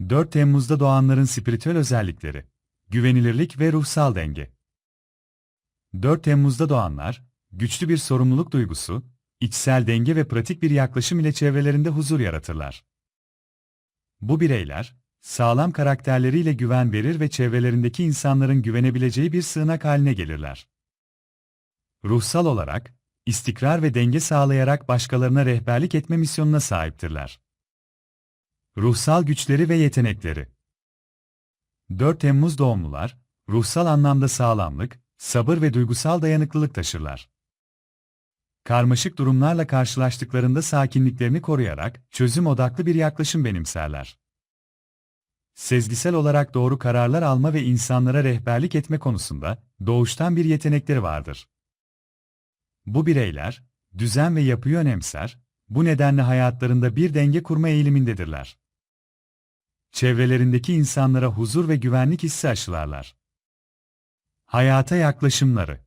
4 Temmuz'da doğanların spiritüel özellikleri, güvenilirlik ve ruhsal denge. 4 Temmuz'da doğanlar, güçlü bir sorumluluk duygusu, içsel denge ve pratik bir yaklaşım ile çevrelerinde huzur yaratırlar. Bu bireyler, sağlam karakterleriyle güven verir ve çevrelerindeki insanların güvenebileceği bir sığınak haline gelirler. Ruhsal olarak, istikrar ve denge sağlayarak başkalarına rehberlik etme misyonuna sahiptirler. Ruhsal güçleri ve yetenekleri 4 Temmuz doğumlular, ruhsal anlamda sağlamlık, sabır ve duygusal dayanıklılık taşırlar. Karmaşık durumlarla karşılaştıklarında sakinliklerini koruyarak çözüm odaklı bir yaklaşım benimserler. Sezgisel olarak doğru kararlar alma ve insanlara rehberlik etme konusunda doğuştan bir yetenekleri vardır. Bu bireyler, düzen ve yapıyı önemser, bu nedenle hayatlarında bir denge kurma eğilimindedirler. Çevrelerindeki insanlara huzur ve güvenlik hissi aşılarlar. Hayata yaklaşımları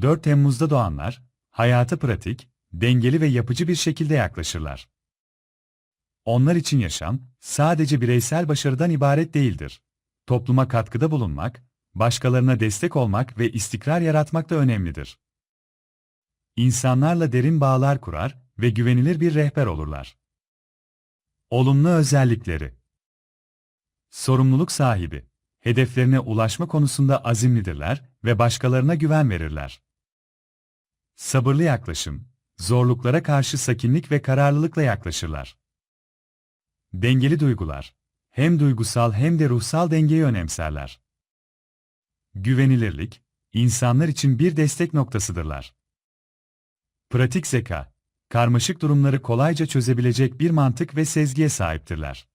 4 Temmuz'da doğanlar, hayata pratik, dengeli ve yapıcı bir şekilde yaklaşırlar. Onlar için yaşam, sadece bireysel başarıdan ibaret değildir. Topluma katkıda bulunmak, başkalarına destek olmak ve istikrar yaratmak da önemlidir. İnsanlarla derin bağlar kurar ve güvenilir bir rehber olurlar. Olumlu özellikleri Sorumluluk sahibi, hedeflerine ulaşma konusunda azimlidirler ve başkalarına güven verirler. Sabırlı yaklaşım, zorluklara karşı sakinlik ve kararlılıkla yaklaşırlar. Dengeli duygular, hem duygusal hem de ruhsal dengeyi önemserler. Güvenilirlik, insanlar için bir destek noktasıdırlar. Pratik zeka, karmaşık durumları kolayca çözebilecek bir mantık ve sezgiye sahiptirler.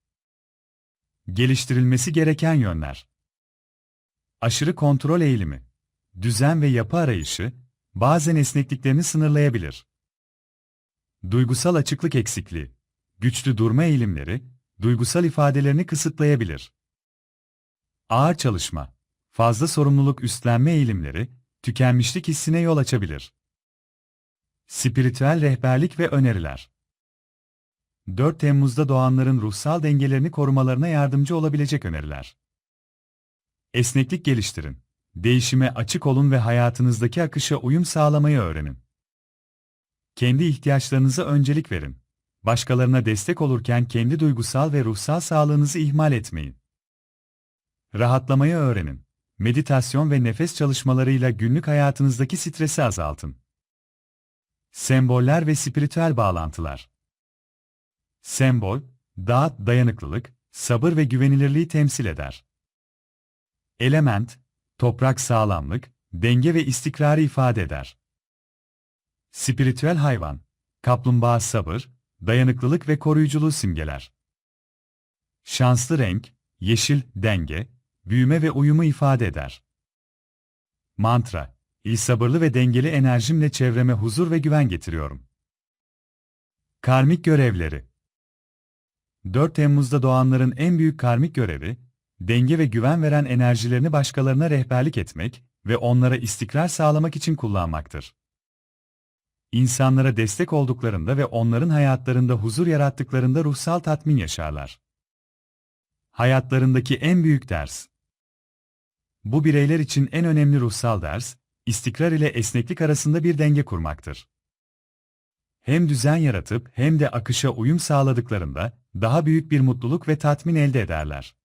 Geliştirilmesi gereken yönler. Aşırı kontrol eğilimi, düzen ve yapı arayışı, bazen esnekliklerini sınırlayabilir. Duygusal açıklık eksikliği, güçlü durma eğilimleri, duygusal ifadelerini kısıtlayabilir. Ağır çalışma, fazla sorumluluk üstlenme eğilimleri, tükenmişlik hissine yol açabilir. Spiritüel rehberlik ve öneriler 4 Temmuz'da doğanların ruhsal dengelerini korumalarına yardımcı olabilecek öneriler. Esneklik geliştirin. Değişime açık olun ve hayatınızdaki akışa uyum sağlamayı öğrenin. Kendi ihtiyaçlarınıza öncelik verin. Başkalarına destek olurken kendi duygusal ve ruhsal sağlığınızı ihmal etmeyin. Rahatlamayı öğrenin. Meditasyon ve nefes çalışmalarıyla günlük hayatınızdaki stresi azaltın. Semboller ve spiritüel bağlantılar. Sembol, dağ, dayanıklılık, sabır ve güvenilirliği temsil eder. Element, toprak sağlamlık, denge ve istikrarı ifade eder. Spiritüel hayvan, kaplumbağa sabır, dayanıklılık ve koruyuculuğu simgeler. Şanslı renk, yeşil, denge, büyüme ve uyumu ifade eder. Mantra, iyi sabırlı ve dengeli enerjimle çevreme huzur ve güven getiriyorum. Karmik görevleri 4 Temmuz'da doğanların en büyük karmik görevi, denge ve güven veren enerjilerini başkalarına rehberlik etmek ve onlara istikrar sağlamak için kullanmaktır. İnsanlara destek olduklarında ve onların hayatlarında huzur yarattıklarında ruhsal tatmin yaşarlar. Hayatlarındaki en büyük ders. Bu bireyler için en önemli ruhsal ders, istikrar ile esneklik arasında bir denge kurmaktır. Hem düzen yaratıp hem de akışa uyum sağladıklarında daha büyük bir mutluluk ve tatmin elde ederler.